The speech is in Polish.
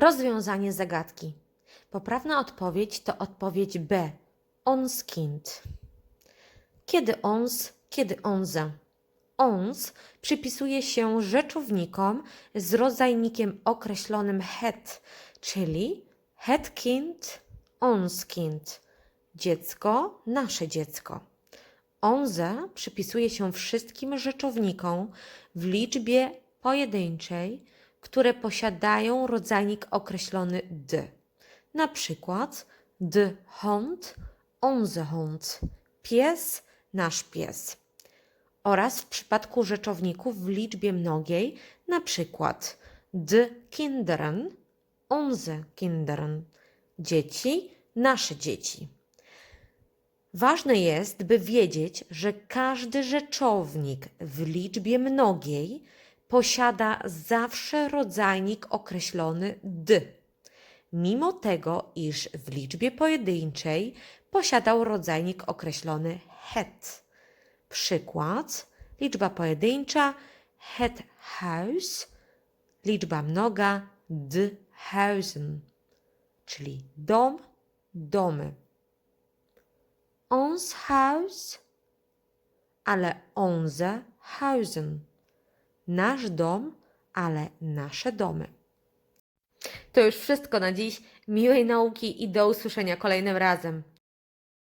Rozwiązanie zagadki. Poprawna odpowiedź to odpowiedź B. Ons Kind. Kiedy ons, kiedy onze. Ons przypisuje się rzeczownikom z rodzajnikiem określonym het, czyli het kind, ons kind. Dziecko, nasze dziecko. Onze przypisuje się wszystkim rzeczownikom w liczbie pojedynczej, które posiadają rodzajnik określony d. Na przykład de hond, onze hond, pies, nasz pies. Oraz w przypadku rzeczowników w liczbie mnogiej, na przykład de kinderen, onze kinderen, dzieci, nasze dzieci. Ważne jest, by wiedzieć, że każdy rzeczownik w liczbie mnogiej posiada zawsze rodzajnik określony d, mimo tego, iż w liczbie pojedynczej posiadał rodzajnik określony het. Przykład: liczba pojedyncza het huis, liczba mnoga d huizen, czyli dom, domy ons huis, ale onze huizen. Nasz dom, ale nasze domy. To już wszystko na dziś. Miłej nauki i do usłyszenia kolejnym razem.